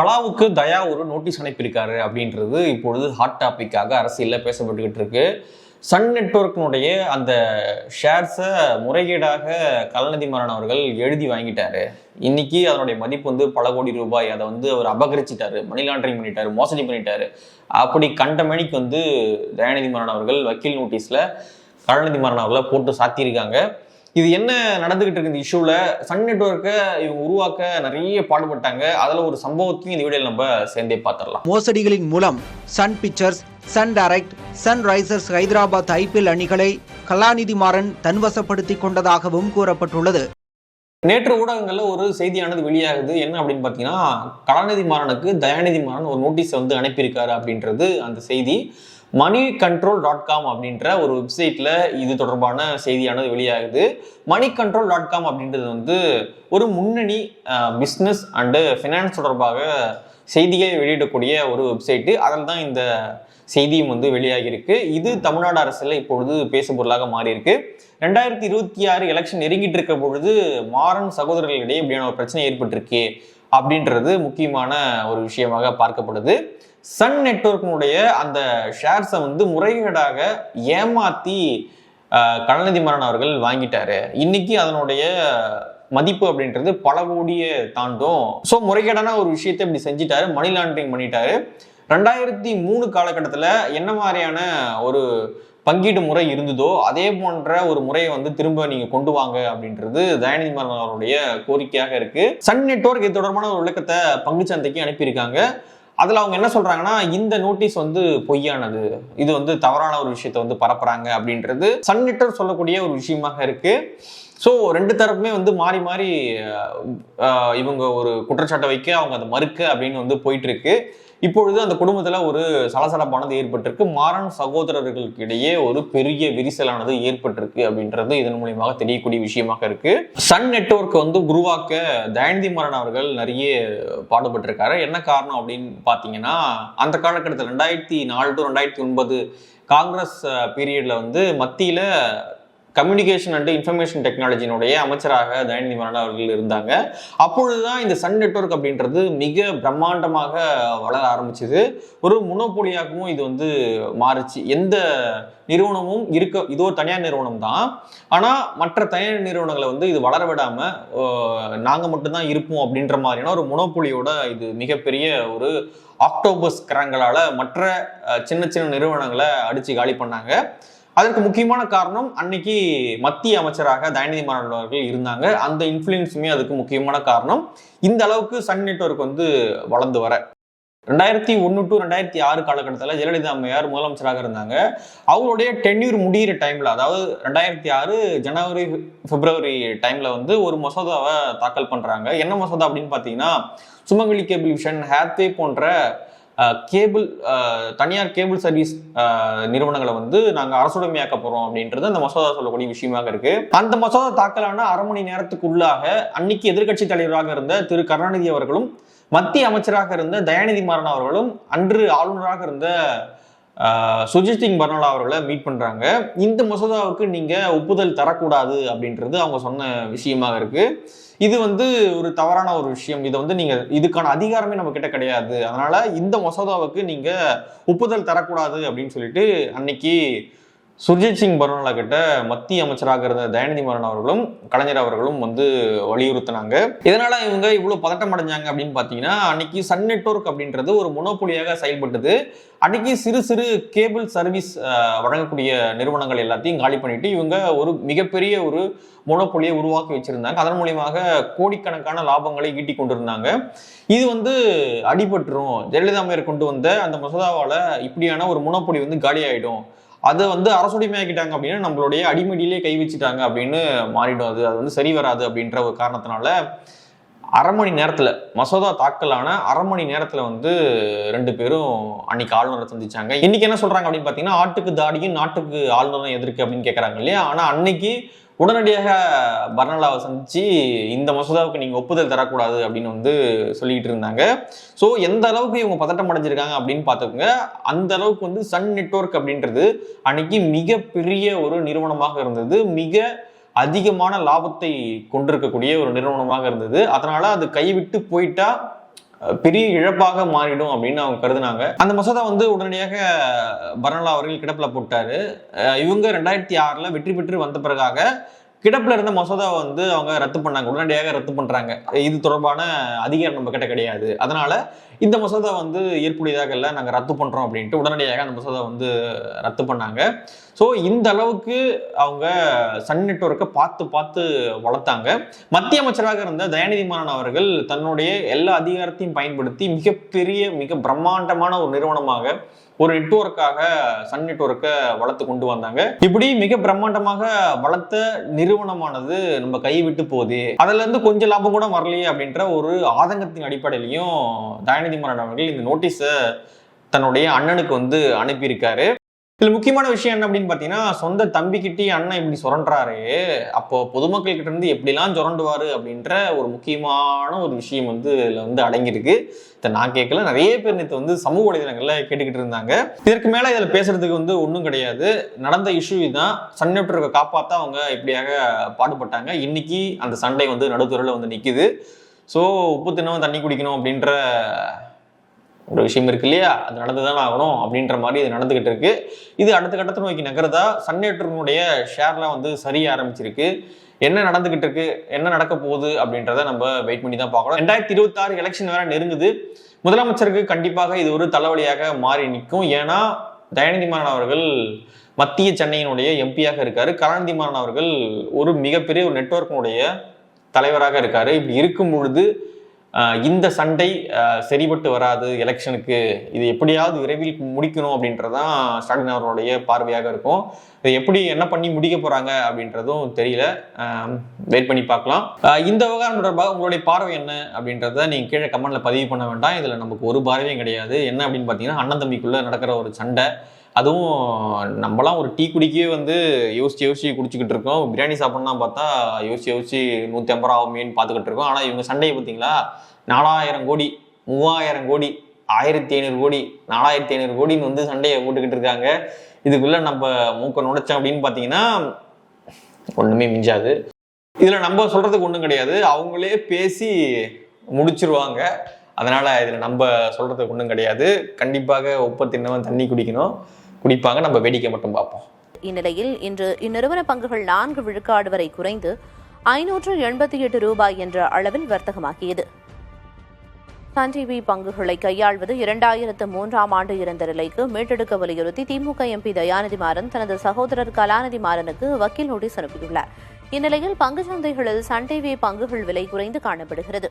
கலாவுக்கு தயா ஒரு நோட்டீஸ் அனுப்பியிருக்காரு அப்படின்றது இப்பொழுது ஹாட் டாப்பிக்காக அரசியலில் பேசப்பட்டுக்கிட்டு இருக்கு. சன் நெட்ஒர்க்கினுடைய அந்த ஷேர்ஸை முறைகேடாக கலாநிதி மாறன் அவர்கள் எழுதி வாங்கிட்டாரு. இன்னைக்கு அதனுடைய மதிப்பு வந்து பல கோடி ரூபாய். அதை வந்து அவர் அபகரிச்சிட்டாரு. மணி லாண்டரிங் பண்ணிட்டாரு மோசடி பண்ணிட்டாரு. அப்படி கண்ட மணிக்கு வந்து தயாநிதி மாறன் அவர்கள் வக்கீல் நோட்டீஸில் கலாநிதி மாறன் அவர்களை போட்டு சாத்தியிருக்காங்க. இது என்ன நடந்துகிட்டு இருக்கு இந்த இஷ்யூல சன் நெட்வொர்க்கை இவங்க உருவாக்க நிறைய பாடுபட்டாங்க. அதுல ஒரு சம்பவத்தையும் இந்த வீடியோல நம்ம சேர்ந்தே பார்த்துடலாம் மோசடிகளின் மூலம் Sun Pictures Sun Direct Sunrisers Hyderabad IPL அணிகளை கலாநிதி மாறன் தன்வசப்படுத்திக் கொண்டதாகவும் கூறப்பட்டுள்ளது. நேற்று ஊடகங்கள்ல ஒரு செய்தியானது வெளியாகுது. என்ன அப்படின்னு பார்த்தீங்கன்னா கலாநிதி மாறனுக்கு தயாநிதி மாறன் ஒரு நோட்டீஸ் வந்து அனுப்பியிருக்காரு அப்படின்றது அந்த செய்தி. மணி கண்ட்ரோல் டாட் காம் அப்படின்ற ஒரு வெப்சைட்ல இது தொடர்பான செய்தியானது வெளியாகுது. மணி கண்ட்ரோல் டாட் காம் அப்படின்றது வந்து ஒரு முன்னணி பிஸ்னஸ் அண்டு ஃபினான்ஸ் தொடர்பாக செய்தியை வெளியிடக்கூடிய ஒரு வெப்சைட்டு அதில் தான் இந்த செய்தியும் வந்து வெளியாகியிருக்கு. இது தமிழ்நாடு அரசில் இப்பொழுது பேசும் பொருளாக மாறியிருக்கு. ரெண்டாயிரத்தி இருபத்தி ஆறு எலெக்ஷன் நெருங்கிட்டு இருக்க பொழுது மாறன் சகோதரர்களிடையே இப்படியான ஒரு பிரச்சனை ஏற்பட்டிருக்கு. அப்படின்றது முக்கியமான ஒரு விஷயமாக பார்க்கப்படுது. சன் நெட்ஒர்க்கினுடைய அந்த ஷேர்ஸை வந்து முறைகேடாக ஏமாத்தி ஆஹ், கலாநிதி மாறன் அவர்கள் வாங்கிட்டாரு. இன்னைக்கு அதனுடைய மதிப்பு அப்படின்றது பல கோடியை தாண்டும். ஸோ முறைகேடான ஒரு விஷயத்தை இப்படி செஞ்சிட்டாரு மணி லாண்டரிங் பண்ணிட்டாரு. ரெண்டாயிரத்தி மூணு காலகட்டத்தில் என்ன மாதிரியான ஒரு பங்கீடு முறை இருந்ததோ அதே போன்ற ஒரு முறையை வந்து திரும்ப நீங்க கொண்டு வாங்க அப்படின்றது தயாநிதி மாறன் அவருடைய கோரிக்கையாக இருக்கு. சன் நெட்ஒர்க் இது தொடர்பான ஒரு விளக்கத்தை பங்குச்சந்தைக்கு அனுப்பியிருக்காங்க. அதில் அவங்க என்ன சொல்றாங்கன்னா இந்த நோட்டீஸ் வந்து பொய்யானது. இது வந்து தவறான ஒரு விஷயத்த வந்து பரப்புறாங்க அப்படின்றது சன் நெட்ஒர்க் சொல்லக்கூடிய ஒரு விஷயமாக இருக்கு. ஸோ ரெண்டு தரப்புமே வந்து மாறி மாறி இவங்க ஒரு குற்றச்சாட்டை வைக்க அவங்க அதை மறுக்க அப்படின்னு வந்து போயிட்டு இருக்கு இப்பொழுது அந்த குடும்பத்தில் ஒரு சலசலப்பானது ஏற்பட்டிருக்கு. மாறன் சகோதரர்களுக்கு இடையே ஒரு பெரிய விரிசலானது ஏற்பட்டிருக்கு அப்படின்றது இதன் மூலியமாக தெரியக்கூடிய விஷயமாக இருக்கு. சன் நெட்ஒர்க் வந்து உருவாக்க தயந்தி மாறன் அவர்கள் நிறைய பாடுபட்டிருக்காரு. என்ன காரணம் அப்படின்னு பார்த்தீங்கன்னா அந்த காலகட்டத்தில் ரெண்டாயிரத்தி நாலு டு ரெண்டாயிரத்தி ஒன்பது காங்கிரஸ் பீரியட்ல வந்து மத்தியில் கம்யூனிகேஷன் அண்ட் இன்ஃபர்மேஷன் டெக்னாலஜியினுடைய அமைச்சராக தயநிதி மாறன் அவர்கள் இருந்தாங்க. அப்பொழுதுதான் இந்த சன் நெட்வொர்க் அப்படின்றது மிக பிரம்மாண்டமாக வளர ஆரம்பிச்சது. ஒரு முனோபோலியாகவும் இது வந்து மாறுச்சு. எந்த நிறுவனமும் இருக்க இது ஒரு தனியார் நிறுவனம் தான் ஆனால் மற்ற தனியார் நிறுவனங்களை வந்து இது வளர விடாம நாங்கள் மட்டும்தான் இருப்போம் அப்படின்ற மாதிரியான ஒரு முனோபோலியோட இது மிகப்பெரிய ஒரு ஆக்டோபஸ் கிரங்களால் மற்ற சின்ன சின்ன நிறுவனங்களை அடித்து காலி பண்ணாங்க. அதற்கு முக்கியமான காரணம் அன்னைக்கு மத்திய அமைச்சராக தயநிதி மாறன் அவர்கள் இருந்தாங்க. அந்த இன்ஃப்ளூயன்ஸுமே அதுக்கு முக்கியமான காரணம். இந்த அளவுக்கு சன் நெட்வொர்க் வந்து வளர்ந்து வர. ரெண்டாயிரத்தி ஒன்று டு ரெண்டாயிரத்தி ஆறு காலகட்டத்தில் ஜெயலலிதா அம்மையார் முதலமைச்சராக இருந்தாங்க. அவங்களுடைய டென்யூர் முடியிற டைமில் அதாவது ரெண்டாயிரத்தி ஆறு ஜனவரி பிப்ரவரி டைமில் வந்து ஒரு மசோதாவை தாக்கல் பண்ணுறாங்க என்ன மசோதா அப்படின்னு பார்த்தீங்கன்னா சுமங்கலி கேபிள் விஷன் ஹேத்வே போன்ற கேபிள் தனியார் கேபிள் சர்வீஸ் நிறுவனங்களை வந்து நாங்க அரசுடைமையாக்க போறோம் அப்படின்றது அந்த மசோதா சொல்லக்கூடிய விஷயமாக இருக்கு. அந்த மசோதா தாக்கலான அரை மணி நேரத்துக்குள்ளாக அன்னைக்கு எதிர்க்கட்சி தலைவராக இருந்த திரு கருணாநிதி அவர்களும் மத்திய அமைச்சராக இருந்த தயாநிதி மாறன் அவர்களும் அன்று ஆளுநராக இருந்த சுஜித் சிங் பர்னாலா அவர்களை மீட் பண்ணுறாங்க இந்த மசோதாவுக்கு நீங்கள் ஒப்புதல் தரக்கூடாது அப்படின்றது அவங்க சொன்ன விஷயமாக இருக்குது இது வந்து ஒரு தவறான ஒரு விஷயம். இதை வந்து நீங்கள் இதுக்கான அதிகாரமே நம்ம கிட்ட கிடையாது. அதனால் இந்த மசோதாவுக்கு நீங்கள் ஒப்புதல் தரக்கூடாது அப்படின்னு சொல்லிட்டு அன்னைக்கு சுர்ஜித் சிங் பர்னாலா கிட்ட மத்திய அமைச்சராக இருந்த தயாநிதி மாறன் அவர்களும் கலைஞர் அவர்களும் வந்து வலியுறுத்தினாங்க. இதனால இவங்க இவ்வளவு பதட்டம் அடைஞ்சாங்க அப்படின்னு பாத்தீங்கன்னா அன்னைக்கு சன் நெட்வொர்க் அப்படின்றது ஒரு முனோபொலியாக செயல்பட்டது. அன்னைக்கு சிறு சிறு கேபிள் சர்வீஸ் வழங்கக்கூடிய நிறுவனங்கள் எல்லாத்தையும் காலி பண்ணிட்டு இவங்க ஒரு மிகப்பெரிய ஒரு மொனோபொலியை உருவாக்கி வச்சிருந்தாங்க. அதன் மூலியமாக கோடிக்கணக்கான லாபங்களை ஈட்டி கொண்டிருந்தாங்க. இது வந்து அடிபட்டுரும். ஜெயலலிதா அம்மையார் கொண்டு வந்த அந்த மசோதாவால இப்படியான ஒரு முனோப்பொலி வந்து காலி ஆயிடும் அதை வந்து அரசுடைமையாக்கிட்டாங்க அப்படின்னா நம்மளுடைய அடிமடியிலே கை வச்சுட்டாங்க அப்படின்னு மாறிடும் அது. அது வந்து சரி வராது அப்படின்ற ஒரு காரணத்தினால அரை மணி நேரத்தில் மசோதா தாக்கலான அரை மணி நேரத்தில் வந்து ரெண்டு பேரும் அன்னைக்கு ஆளுநரை சந்திச்சாங்க. இன்னைக்கு என்ன சொல்றாங்க அப்படின்னு பார்த்தீங்கன்னா ஆட்டுக்கு தாடியும் நாட்டுக்கு ஆளுநரும் எதிர்க்கு அப்படின்னு கேட்குறாங்க இல்லையா? ஆனால் அன்னைக்கு உடனடியாக பர்னலாவை சந்திச்சு இந்த மசோதாவுக்கு நீங்க ஒப்புதல் தரக்கூடாது அப்படின்னு வந்து சொல்லிட்டு இருந்தாங்க. ஸோ எந்த அளவுக்கு இவங்க பதட்டம் அடைஞ்சிருக்காங்க அப்படின்னு பார்த்துக்கோங்க அந்த அளவுக்கு வந்து சன் நெட்வொர்க் அப்படின்றது அன்னைக்கு மிகப்பெரிய ஒரு நிறுவனமாக இருந்தது. மிக அதிகமான லாபத்தை கொண்டிருக்கக்கூடிய ஒரு நிறுவனமாக இருந்தது. அதனால அது கைவிட்டு போயிட்டா பெரிய இழப்பாக மாறிடும் அப்படின்னு அவங்க கருதுனாங்க. அந்த மசோதா வந்து உடனடியாக பர்னலா அவர்கள் கிடப்பில் போட்டாரு. இவங்க ரெண்டாயிரத்தி ஆறில் வெற்றி பெற்று வந்த பிறகாக கிடப்பில் இருந்த மசோதாவை வந்து அவங்க ரத்து பண்ணாங்க. உடனடியாக ரத்து பண்றாங்க. இது தொடர்பான அதிகாரம் நம்ம கிட்ட கிடையாது. அதனால் இந்த மசோதா வந்து ஏற்புடையதாக இல்லை நாங்கள் ரத்து பண்ணுறோம் அப்படின்ட்டு உடனடியாக அந்த மசோதா வந்து ரத்து பண்ணாங்க. ஸோ இந்த அளவுக்கு அவங்க சன் நெட்ஒர்க்கை பார்த்து பார்த்து வளர்த்தாங்க. மத்திய அமைச்சராக இருந்த தயாநிதி மாறன் அவர்கள் தன்னுடைய எல்லா அதிகாரத்தையும் பயன்படுத்தி மிகப்பெரிய மிக பிரம்மாண்டமான ஒரு நிறுவனமாக ஒரு நெட்வொர்க்காக சன் நெட்ஒர்க்கை வளர்த்து கொண்டு வந்தாங்க. இப்படி மிக பிரம்மாண்டமாக வளர்த்த நிறுவனமானது நம்ம கைவிட்டு போகுது. அதுல இருந்து கொஞ்சம் லாபம் கூட வரலையே அப்படின்ற ஒரு ஆதங்கத்தின் அடிப்படையிலையும் தயாநிதி மாறன் அவர்கள் இந்த நோட்டீஸை தன்னுடைய அண்ணனுக்கு வந்து அனுப்பியிருக்காரு. இதில் முக்கியமான விஷயம் என்ன அப்படின்னு பார்த்தீங்கன்னா சொந்த தம்பிக்கிட்டே அண்ணன் இப்படி சுரண்டுறாரு. அப்போ பொதுமக்கள் கிட்ட இருந்து எப்படிலாம் சுரண்டுவார் அப்படின்ற ஒரு முக்கியமான ஒரு விஷயம் வந்து இதில் வந்து அடங்கியிருக்கு. இதை நான் கேட்கல. நிறைய பேர் நேற்று வந்து சமூக வலைதளங்களில் கேட்டுக்கிட்டு இருந்தாங்க. இதற்கு மேலே இதில் பேசுறதுக்கு வந்து ஒன்றும் கிடையாது. நடந்த இஷ்யூ இதுதான் சண்டை காப்பாற்ற அவங்க இப்படியாக பாடுபட்டாங்க. இன்னைக்கு அந்த சண்டை வந்து நடுத்துறையில் வந்து நிற்கிது ஸோ உப்பு தினமும் தண்ணி குடிக்கணும் அப்படின்ற ஒரு விஷயம் இருக்கு இல்லையா? அது நடந்துதான் ஆகணும் அப்படின்ற மாதிரி இது நடந்துகிட்டு இருக்கு. இது அடுத்த கட்டத்தை நோக்கி நகர்தா? சன்னேற்றனுடைய ஷேர்லாம் வந்து சரிய ஆரம்பிச்சிருக்கு. என்ன நடந்துகிட்டு இருக்கு? என்ன நடக்க போகுது அப்படின்றத நம்ம வெயிட் பண்ணி தான் பார்க்கணும். ரெண்டாயிரத்தி இருபத்தாறு எலெக்ஷன் வேற நெருங்குது. முதலமைச்சருக்கு கண்டிப்பாக இது ஒரு தலைவலியாக மாறி நிற்கும். ஏன்னா தயாநிதி மாறன் அவர்கள் மத்திய சென்னையினுடைய எம்பியாக இருக்காரு. கருணாநிதி மாறன் அவர்கள் ஒரு மிகப்பெரிய ஒரு நெட்ஒர்க்கினுடைய தலைவராக இருக்காரு. இப்படி இருக்கும் பொழுது இந்த சண்டை சரிபட்டு வராது எலெக்ஷனுக்கு. இது எப்படியாவது விரைவில் முடிக்கணும் அப்படின்றதான் ஸ்டாலின் அவர்களுடைய பார்வையாக இருக்கும். இதை எப்படி என்ன பண்ணி முடிக்க போறாங்க அப்படின்றதும் தெரியல. வெயிட் பண்ணி பார்க்கலாம். இந்த விவகாரம் தொடர்பாக உங்களுடைய பார்வை என்ன அப்படின்றத நீங்க கீழே கமெண்ட்ல பதிவு பண்ண வேண்டாம். இதுல நமக்கு ஒரு பார்வையும் கிடையாது. என்ன அப்படின்னு பார்த்தீங்கன்னா அண்ணன் தம்பிக்குள்ள நடக்கிற ஒரு சண்டை. அதுவும் நம்மலாம் ஒரு டீ குடிக்கவே வந்து யோசிச்சு யோசிச்சு குடிச்சுக்கிட்டு இருக்கோம். பிரியாணி சாப்பிட்லாம் பார்த்தா யோசிச்சு யோசிச்சு நூற்றி ஐம்பது ரூபா ஆகுமேன்னு பார்த்துக்கிட்டு இருக்கோம். ஆனால் இவங்க சண்டையை பார்த்தீங்களா? நாலாயிரம் கோடி மூவாயிரம் கோடி ஆயிரத்தி ஐநூறு கோடி நாலாயிரத்தி ஐநூறு கோடின்னு வந்து சண்டையை போட்டுக்கிட்டு இருக்காங்க. இதுக்குள்ளே நம்ம மூக்க நுடைச்சோம் அப்படின்னு பார்த்தீங்கன்னா ஒன்றுமே மிஞ்சாது. இதில் நம்ம சொல்கிறதுக்கு ஒன்றும் கிடையாது. அவங்களே பேசி முடிச்சிருவாங்க. அதனால் இதில் நம்ம சொல்றதுக்கு ஒன்றும் கிடையாது. கண்டிப்பாக உப்பை தின்னவன் தண்ணி குடிக்கணும். குடிப்பாங்க. நம்ம வேடிக்கை மட்டும் பார்ப்போம். இந்நிலையில் இன்று இந்நிறுவன பங்குகள் நான்கு விழுக்காடு வரை குறைந்து ஐநூற்று எண்பத்தி எட்டு ரூபாய் என்ற அளவில் வர்த்தகமாகியது. சன் டிவி பங்குகளை கையாள்வது இரண்டாயிரத்து மூன்றாம் ஆண்டு இருந்த நிலைக்கு மீட்டெடுக்க வலியுறுத்தி திமுக எம்பி தயாநிதி மாறன் தனது சகோதரர் கலாநிதி மாறனுக்கு வக்கீல் நோட்டீஸ் அனுப்பியுள்ளார். இந்நிலையில் பங்கு சந்தைகளில் சன் டிவி பங்குகள் விலை குறைந்து காணப்படுகிறது.